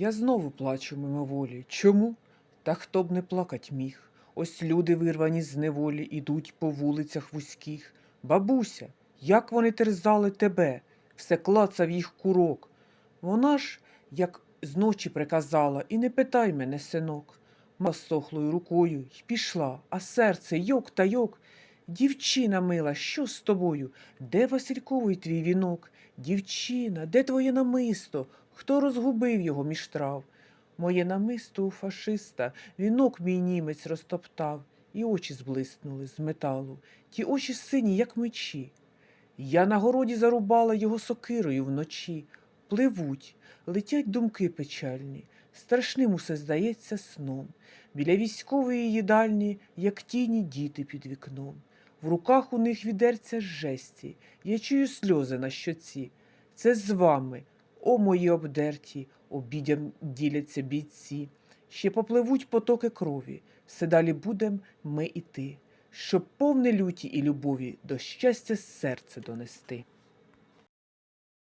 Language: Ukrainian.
Я знову плачу мимоволі. Чому? Та хто б не плакать міг. Ось люди, вирвані з неволі, ідуть по вулицях вузьких. Бабуся, як вони терзали тебе, все клацав їх курок. Вона ж, як зночі приказала, і не питай мене, синок. Ма сохлою рукою й пішла, а серце йок та йок. Дівчина мила, що з тобою? Де Васильковий твій вінок? Дівчина, де твоє намисто? Хто розгубив його між трав? Моє намисто у фашиста, вінок мій німець розтоптав, і очі зблиснули з металу, ті очі сині, як мечі. Я на городі зарубала його сокирою вночі. Пливуть, летять думки печальні, страшним усе здається сном. Біля військової їдальні, як тіні діти під вікном. В руках у них відерця жесті, я чую сльози на щоці. Це з вами, о мої обдерті, обідям діляться бійці. Ще попливуть потоки крові, все далі будем ми іти, щоб повне люті і любові до щастя серце донести.